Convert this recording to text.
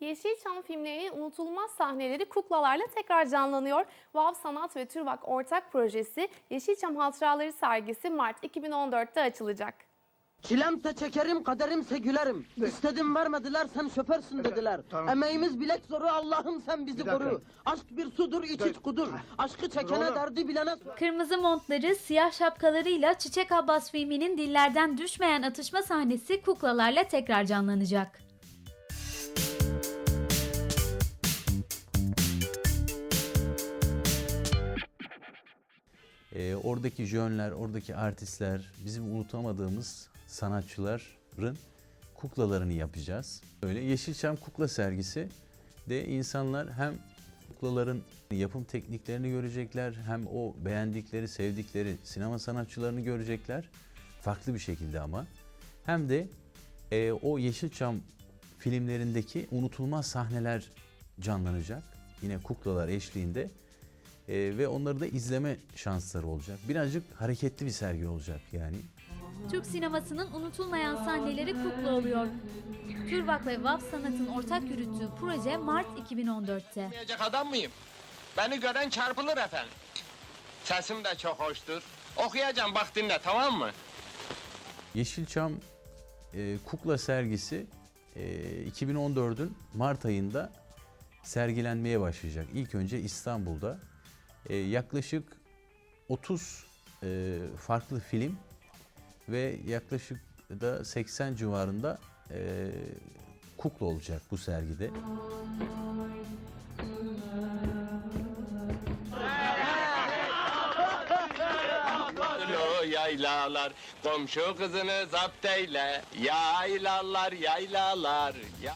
Yeşilçam filmlerinin unutulmaz sahneleri kuklalarla tekrar canlanıyor. Vav Sanat ve Türvak ortak projesi Yeşilçam Hatıraları sergisi Mart 2014'te açılacak. Çilemse çekerim, kaderimse gülerim. İstedim vermediler, sen şoförsün dediler. tamam. Emeğimiz bilek zoru, Allah'ım sen bizi Bir dakika. koru. Aşk bir sudur, iç iç kudur. Aşkı çekene derdi bilene sor. Kırmızı montları, siyah şapkalarıyla Çiçek Abbas filminin dillerden düşmeyen atışma sahnesi kuklalarla tekrar canlanacak. Ee, oradaki jönler, oradaki artistler, bizim unutamadığımız sanatçıların kuklalarını yapacağız. Böyle Yeşilçam Kukla Sergisi de insanlar hem kuklaların yapım tekniklerini görecekler, hem o beğendikleri, sevdikleri sinema sanatçılarını görecekler. Farklı bir şekilde ama. Hem de e, o Yeşilçam filmlerindeki unutulmaz sahneler canlanacak. Yine kuklalar eşliğinde. Ee, ve onları da izleme şansları olacak. Birazcık hareketli bir sergi olacak yani. Türk sinemasının unutulmayan sahneleri kukla oluyor. Türvak ve Vav Sanat'ın ortak yürüttüğü proje Mart 2014'te. Yapmayacak adam mıyım? Beni gören çarpılır efendim. Sesim de çok hoştur. Okuyacağım bak dinle tamam mı? Yeşilçam e, Kukla sergisi e, 2014'ün Mart ayında sergilenmeye başlayacak. İlk önce İstanbul'da e, yaklaşık 30 e, farklı film ve yaklaşık da 80 civarında e, kukla olacak bu sergide. Yaylalar, komşu kızını zapt eyle. Yaylalar, yaylalar. Ya...